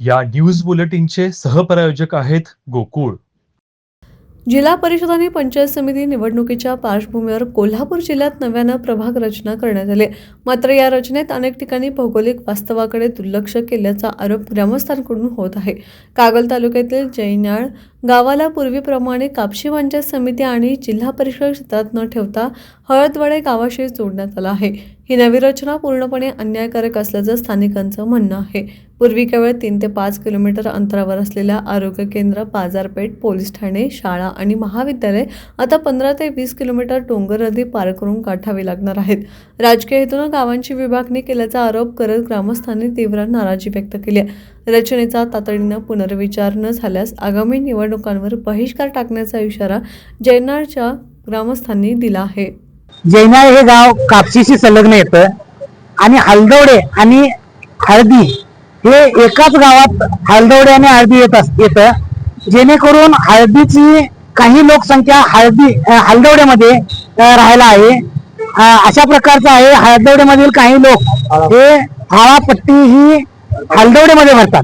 या न्यूज बुलेटिनचे सहप्रायोजक आहेत गोकुळ. जिल्हा परिषद आणि पंचायत समिती निवडणुकीच्या पार्श्वभूमीवर कोल्हापूर जिल्ह्यात नव्यानं प्रभाग रचना करण्यात आली. मात्र या रचनेत अनेक ठिकाणी भौगोलिक वास्तवाकडे दुर्लक्ष केल्याचा आरोप ग्रामस्थांकडून होत आहे. कागल तालुक्यातील जैनाळ गावाला पूर्वीप्रमाणे कापशी पंचायत समिती आणि जिल्हा परिषद क्षेत्रात न ठेवता हळदवाडे गावाशी जोडण्यात आला आहे. ही नवी रचना पूर्णपणे अन्यायकारक असल्याचं स्थानिकांचं म्हणणं आहे. पूर्वी केवळ तीन ते पाच किलोमीटर अंतरावर असलेल्या आरोग्य केंद्र बाजारपेठ पोलीस ठाणे शाळा आणि महाविद्यालय आता पंधरा ते वीस किलोमीटर डोंगर नदी पार करून गाठावी लागणार आहेत. राजकीय हेतून गावांची विभागणी केल्याचा आरोप करत ग्रामस्थांनी तीव्र नाराजी व्यक्त केली आहे. रचनेचा तातडीनं पुनर्विचार न झाल्यास आगामी निवड निवडणुकांवर बहिष्कार टाकण्याचा इशारा जैनाळच्या ग्रामस्थांनी दिला आहे. जैनाळ हे गाव कापशीशी संलग्न येतं आणि हलदवडे आणि हळदी हे एकाच गावात हलदवडे आणि हळदी येत अस- येतं. जेणेकरून हळदीची काही लोकसंख्या हळदी हलदवड्यामध्ये राहायला आहे. अशा प्रकारचं आहे. हळदवड्यामधील काही लोक हे हावापट्टी ही हलदवड्यामध्ये भरतात.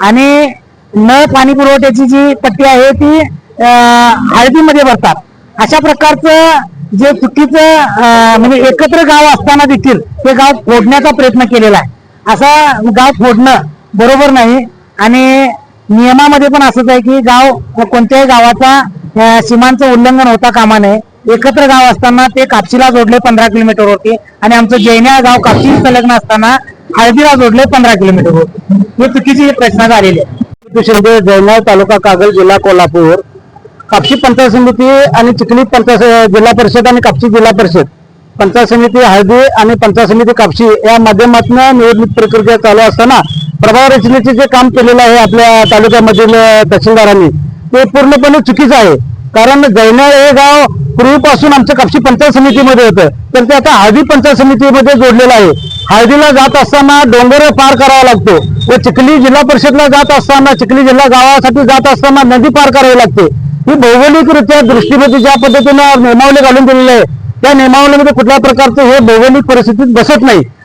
आणि नळ पाणी पुरवठ्याची जी पट्टी आहे ती हळदीमध्ये भरतात. अशा प्रकारचं जे चुकीचं म्हणजे एकत्र गाव असताना देखील ते गाव फोडण्याचा प्रयत्न केलेला आहे. असा गाव फोडणं बरोबर नाही. आणि नियमामध्ये पण असंच आहे की गाव कोणत्याही गावाचा सीमांचं उल्लंघन होता कामा नये. एकत्र गाव असताना ते कापशीला जोडले पंधरा किलोमीटरवरती आणि आमचं जैन्या गाव कापशी संलग्न असताना हळदीला जोडले पंधरा किलोमीटरवरती हे चुकीची प्रश्न झालेली आहे. शिंदे जैना तालुका कागल जिल्हा कोल्हापूर. कापशी पंचायत समिती आणि चिखली पंचायत जिल्हा परिषद आणि कापशी जिल्हा परिषद. पंचायत समिती हळदी आणि पंचायत समिती कापशी या माध्यमातून निवडणूक प्रक्रिया चालू असताना प्रभाव रचनेचे जे काम केलेलं आहे आपल्या तालुक्यामधील तहसीलदारांनी ते पूर्णपणे चुकीचं आहे. कारण जैनाळ हे गाव पूर्वीपासून आमच्या कापशी पंचायत समितीमध्ये होतं. तर ते आता हळदी पंचायत समितीमध्ये जोडलेलं आहे. हळदीला जात असताना डोंगर पार करावा लागतो व चिखली जिल्हा परिषदला जात असताना चिखली जिल्हा गावासाठी जात असताना नदी पार करावी लागते. ही भौगोलिकरित्या दृष्टीमध्ये ज्या पद्धतीनं नियमावली घालून दिलेली आहे त्या नियमावलीमध्ये कुठल्या प्रकारचं हे भौगोलिक परिस्थितीत बसत नाही.